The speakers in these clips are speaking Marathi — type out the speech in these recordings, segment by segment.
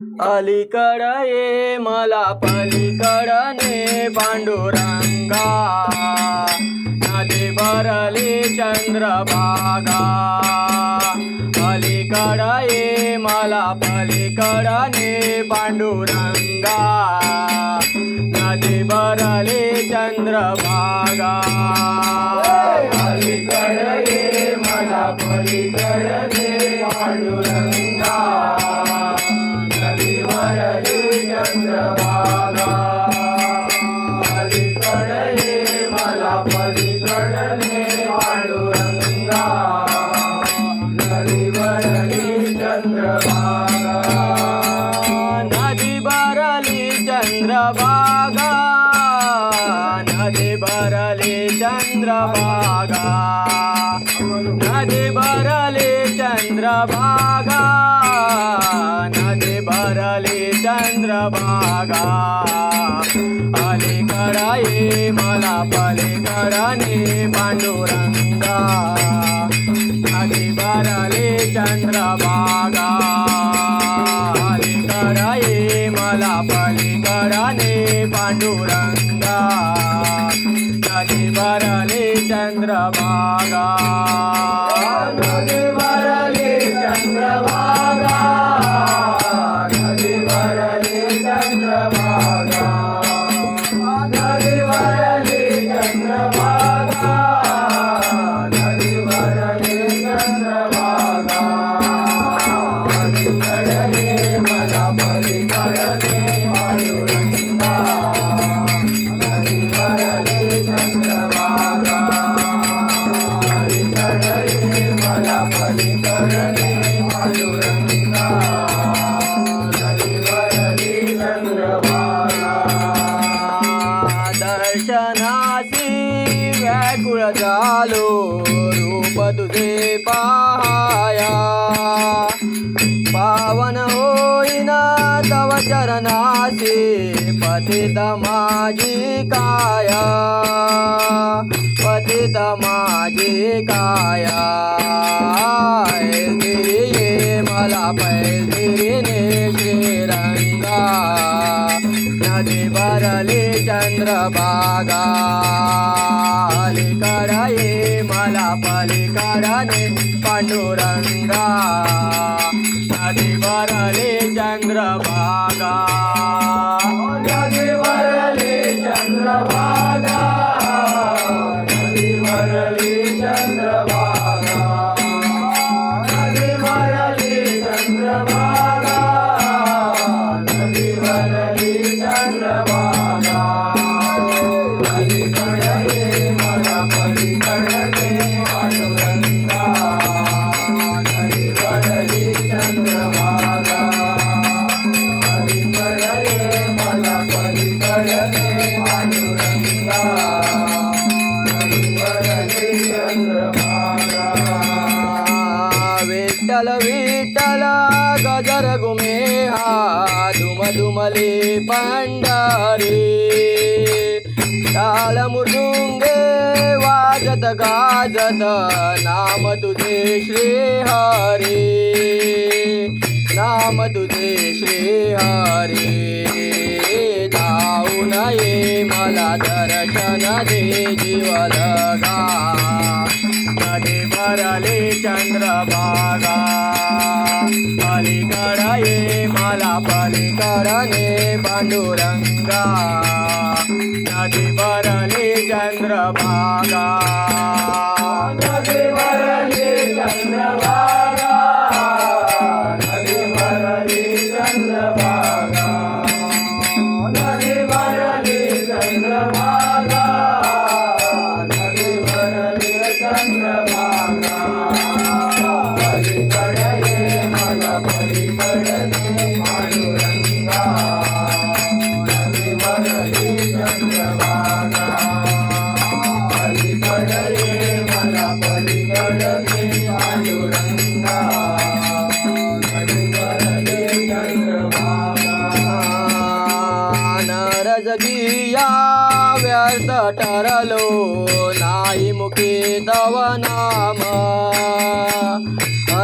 अलीकड ये मला पलीकडने पांडुरंगा. नदी भरली चंद्रभागा. अलीकड ये मला पलीकडने पांडुरंगा. नदी भरली चंद्रभागा. अलीकड ये मला पलीकडने पांडुरंगा. चंद्रभागा नदी भरले चंद्रभागा. नदी भरले चंद्रभागा. अलीकड कराये मला पलीकडने पांडुरंगा. नदी भरले चंद्रभागा. अलीकड कराये मला पलीकडने पांडुरंगा. भरले चंद्रभागा. दर्शनासी व्याकुळ झालो रूप तुझे पाया पावन होईना तव चरणासी पतित माझी काया. पतित माझी काया. मला पैसे श्रीरंगा. नदी भरली चंद्रभागा. अलीकड ये मला पलीकडने पांडुरंगा. नदी भरली चंद्रभागा. नदी भरली चंद्रभागा. नदी भरली चंद्रभागा. नदी भरली चंद्रभागा. नदी भरली गुमे हा दुम दुमले पंढरी. टाळ मृदुंगे वाजत गाजत नाम तुझे श्री हरी नाम तुझे श्री हरी धावून नये मला दर्शन दे जीवलगा. नदी भरली चंद्रभागा. पलीकड ये मला पलीकडने पांडुरंगा. नदी भरली चंद्रभागा. नदी भरली चंद्रभागा. नरजगिया व्यर्थ ठरलो नाही मुखे दवना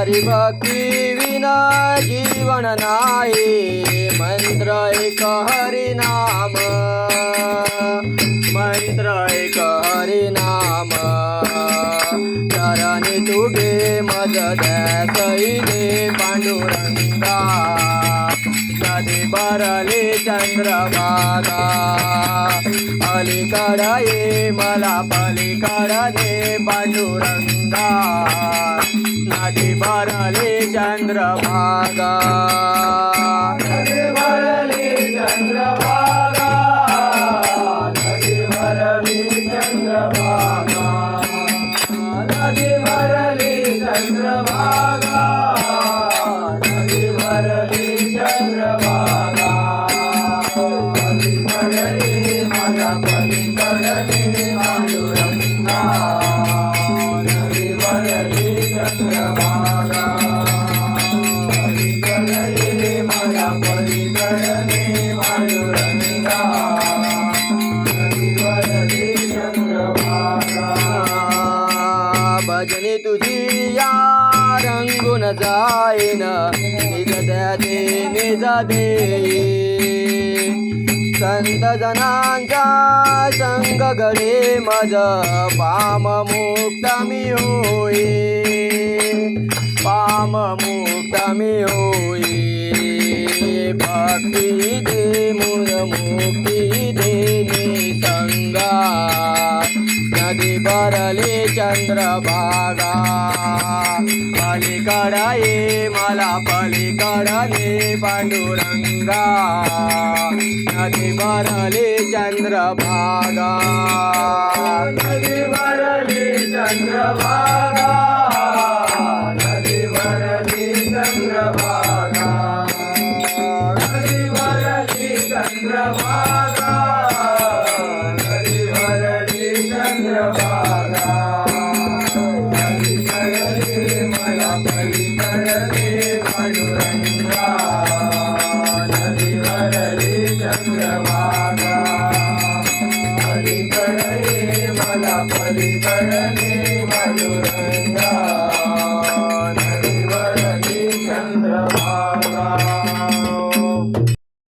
हरिभक्ती विना जीवन नाही. मंत्र एक हरिनाम मंत्र एक हरिनाम चरणी तुगे मज दे पांडुरंगा. नदी बरले चंद्रभागा. अलीकडे मला पलीकडे पांडुरंगा. नदी भरले चंद्रभागा. नदी भरली चंद्रभागा. नदी चंद्रभागा. नदी चंद्रभागा. नदी चंद्रभागा. मी तुझी या रंगून जाईन. निज दे निज संत जनांचा संग गडे मज पाम मुक्त मी होई पाम मुक्त मी होई भक्ती दे मूल मुक्ती दे संगा. नदी बरली चंद्रभागा. पलीकड ये मला पलीकड पांडुरंगा. नदी भरली चंद्रभागा. नदी भरली चंद्रभागा. चंद्रभागा मला पलीकडे पांडुरंगा